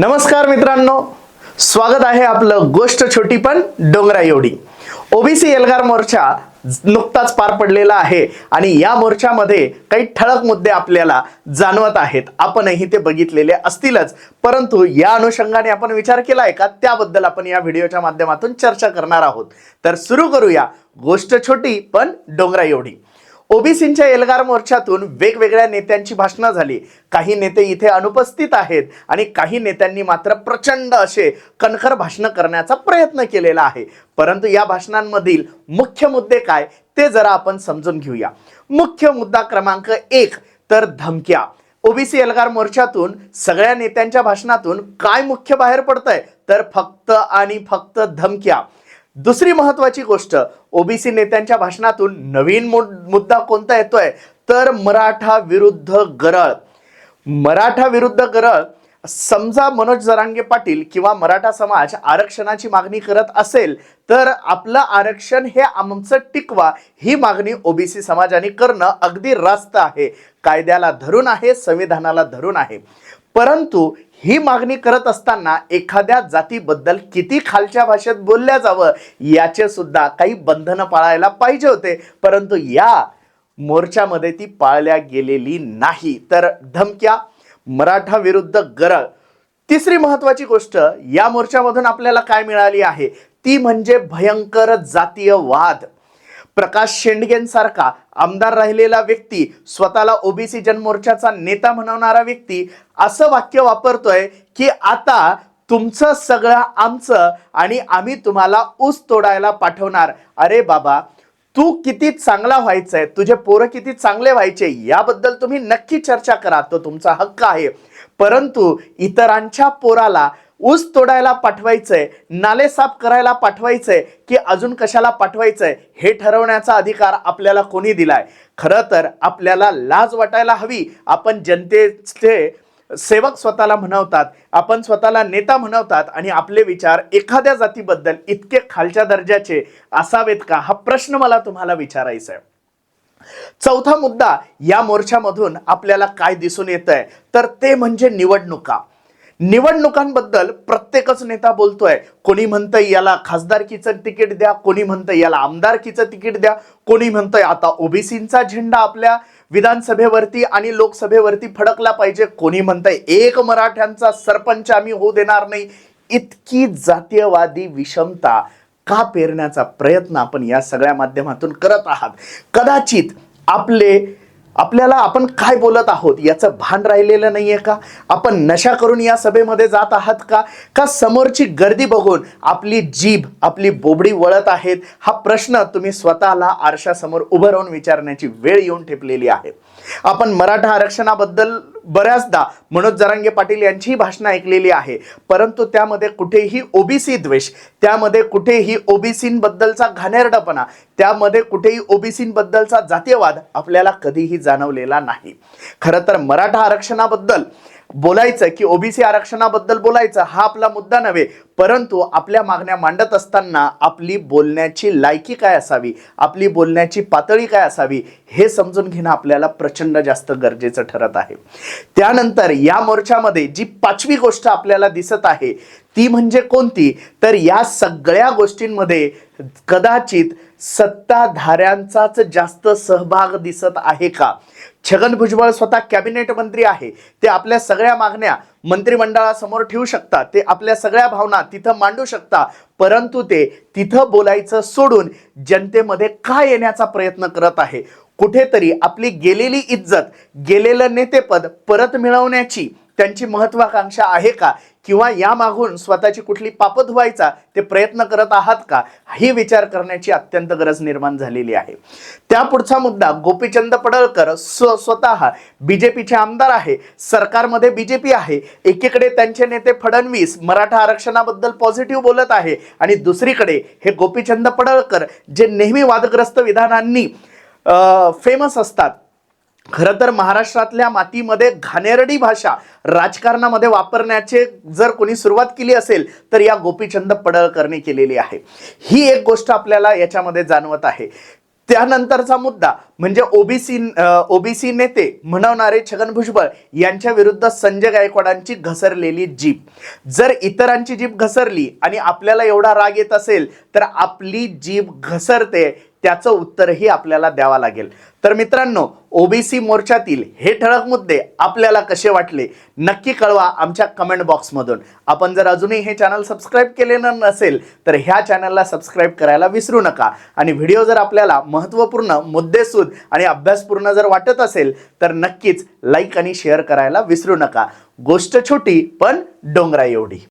नमस्कार मित्रांनो. स्वागत आहे आपलं गोष्ट छोटी पण डोंगरा एवढी. ओबीसी एल्गार मोर्चा नुकताच पार पडलेला आहे आणि या मोर्चामध्ये काही ठळक मुद्दे आपल्याला जाणवत आहेत. आपणही ते बघितलेले असतीलच. परंतु या अनुषंगाने आपण विचार केला आहे का? त्याबद्दल आपण या व्हिडिओच्या माध्यमातून चर्चा करणार आहोत. तर सुरू करूया गोष्ट छोटी पण डोंगरा एवढी. ओबीसींच्या एल्गार मोर्चातून वेगवेगळ्या नेत्यांची भाषणं झाली. काही नेते इथे अनुपस्थित आहेत आणि काही नेत्यांनी मात्र प्रचंड असे कणखर भाषणं करण्याचा प्रयत्न केलेला आहे. परंतु या भाषणांमधील मुख्य मुद्दे काय ते जरा आपण समजून घेऊया. मुख्य मुद्दा क्रमांक एक तर धमक्या. ओबीसी एल्गार मोर्चातून सगळ्या नेत्यांच्या भाषणातून काय मुख्य बाहेर पडतंय? तर फक्त आणि फक्त धमक्या. दुसरी महत्वाची गोष्ट ओबीसी नेत्यांच्या भाषणातून नवीन मुद्दा कोणता येतोय? तर मराठा विरुद्ध गरळ. मराठा विरुद्ध गरळ समजा मनोज जरांगे पाटील किंवा मराठा समाज आरक्षणाची मागणी करत असेल तर आपलं आरक्षण हे आमचं टिकवा ही मागणी ओबीसी समाजाने करणं अगदी रास्त आहे. कायद्याला धरून आहे संविधानाला धरून आहे. परंतु ही मागणी करत असताना एखाद्या जातीबद्दल किती खालच्या भाषेत बोलल्या जावं याचे सुद्धा काही बंधनं पाळायला पाहिजे होते. परंतु या मोर्चामध्ये ती पाळल्या गेलेली नाही. तर धमक्या मराठा विरुद्ध गरळ. तिसरी महत्वाची गोष्ट या मोर्चामधून आपल्याला काय मिळाली आहे? ती म्हणजे भयंकर जातीय वाद. प्रकाश शेंडगेंसारखा आमदार राहिलेला व्यक्ती स्वतःला ओबीसी जनमोर्चाचा नेता म्हणवणारा व्यक्ती असं वाक्य वापरतोय की आता तुमचं सगळं आमचं आणि आम्ही तुम्हाला ऊस तोडायला पाठवणार. अरे बाबा तू किती चांगला व्हायचंय तुझे पोरं किती चांगले व्हायचे याबद्दल तुम्ही नक्की चर्चा करा. तो तुमचा हक्क आहे. परंतु इतरांच्या पोराला ऊस तोडायला पाठवायचंय नाले साफ करायला पाठवायचंय की अजून कशाला पाठवायचंय हे ठरवण्याचा अधिकार आपल्याला कोणी दिलाय? खरं तर आपल्याला लाज वाटायला हवी. आपण जनतेचे सेवक स्वतःला म्हणवतात आपण स्वतःला नेता म्हणवतात आणि आपले विचार एखाद्या जातीबद्दल इतके खालच्या दर्जाचे असावेत का? हा प्रश्न मला तुम्हाला विचारायचा आहे. चौथा मुद्दा या मोर्चामधून आपल्याला काय दिसून येत आहे तर ते म्हणजे निवडणुका. निवडणुकांबद्दल प्रत्येकच नेता बोलतोय. कोणी म्हणतंय याला खासदारकीचं तिकीट द्या कोणी म्हणतंय याला आमदारकीचं तिकीट द्या कोणी म्हणतंय आता ओबीसींचा झेंडा आपल्या विधानसभेवरती आणि लोकसभेवरती फडकला पाहिजे कोणी म्हणतंय एक मराठ्यांचा सरपंच आम्ही होऊ देणार नाही. इतकी जातीयवादी विषमता का पेरण्याचा प्रयत्न आपण या सगळ्या माध्यमातून करत आहात? कदाचित आपले आपल्याला आपण काय बोलत आहोत याचं भान राहिलेलं नाहीये का? आपण नशा करून या सभेमध्ये जात आहात का? का समोरची गर्दी बघून आपली जीभ आपली बोबडी वळत आहेत? हा प्रश्न तुम्ही स्वतःला आरशासमोर उभं राहून विचारण्याची वेळ येऊन ठेपलेली आहे. आपण मराठा आरक्षणाबद्दल बऱ्याचदा मनोज जरांगे पाटील यांचीही भाषणं ऐकलेली आहे. परंतु त्यामध्ये कुठेही ओबीसी द्वेष त्यामध्ये कुठेही ओबीसींबद्दलचा घाणेरडापणा त्यामध्ये कुठेही ओबीसींबद्दलचा जातीयवाद आपल्याला कधीही जाणवलेला नाही. खरं तर मराठा आरक्षणाबद्दल बोलायचं की ओबीसी आरक्षणाबद्दल बोलायचं हा आपला मुद्दा नव्हे. परंतु आपल्या मागण्या मांडत असताना आपली बोलण्याची लायकी काय असावी? आपली बोलण्याची पातळी काय असावी? हे समजून घेणं आपल्याला प्रचंड जास्त गरजेचं ठरत आहे. त्यानंतर या मोर्चामध्ये जी पाचवी गोष्ट आपल्याला दिसत आहे ती म्हणजे कोणती? तर या सगळ्या गोष्टींमध्ये कदाचित सत्ताधाऱ्यांचाच जास्त सहभाग दिसत आहे का? छगन भुजबळ स्वतः कॅबिनेट मंत्री आहे. ते आपल्या सगळ्या मागण्या मंत्रिमंडळासमोर ठेवू शकतात ते आपल्या सगळ्या भावना तिथं मांडू शकता. परंतु ते तिथं बोलायचं सोडून जनतेमध्ये का येण्याचा प्रयत्न करत आहे? कुठेतरी आपली गेलेली इज्जत गेलेलं नेतेपद परत मिळवण्याची त्यांची महत्वाकांक्षा आहे का? किंवा यामागून स्वतःची कुठली पापं धुवायचा ते प्रयत्न करत आहात का? ही विचार करण्याची अत्यंत गरज निर्माण झालेली आहे. त्या पुढचा मुद्दा गोपीचंद पडळकर स्व स्वतः बीजेपीचे आमदार आहे. सरकारमध्ये बीजेपी आहे. एकीकडे त्यांचे नेते फडणवीस मराठा आरक्षणाबद्दल पॉझिटिव्ह बोलत आहे आणि दुसरीकडे हे गोपीचंद पडळकर जे नेहमी वादग्रस्त विधानांनी फेमस असतात खरं तर महाराष्ट्रातल्या मातीमध्ये घाणेरडी भाषा राजकारणामध्ये वापरण्याचे जर कोणी सुरुवात केली असेल तर या गोपीचंद पडळकरने केलेली आहे. ही एक गोष्ट आपल्याला याच्यामध्ये जाणवत आहे. त्यानंतरचा मुद्दा म्हणजे ओबीसी ओबीसी नेते म्हणवणारे छगन भुजबळ यांच्या विरुद्ध संजय गायकवाडांची घसरलेली जीप. जर इतरांची जीप घसरली आणि आपल्याला एवढा राग येत असेल तर आपली जीप घसरते त्याचं उत्तरही आपल्याला द्यावं लागेल. तर मित्रांनो ओबीसी मोर्चातील हे ठळक मुद्दे आपल्याला कसे वाटले नक्की कळवा आमच्या कमेंट बॉक्समधून आपण जर अजूनही हे चॅनल सबस्क्राईब केलेलं नसेल तर ह्या चॅनलला सबस्क्राईब करायला विसरू नका. आणि व्हिडिओ जर आपल्याला महत्त्वपूर्ण मुद्देसूद आणि अभ्यासपूर्ण जर वाटत असेल तर नक्कीच लाईक आणि शेअर करायला विसरू नका. गोष्ट छोटी पण डोंगरा एवढी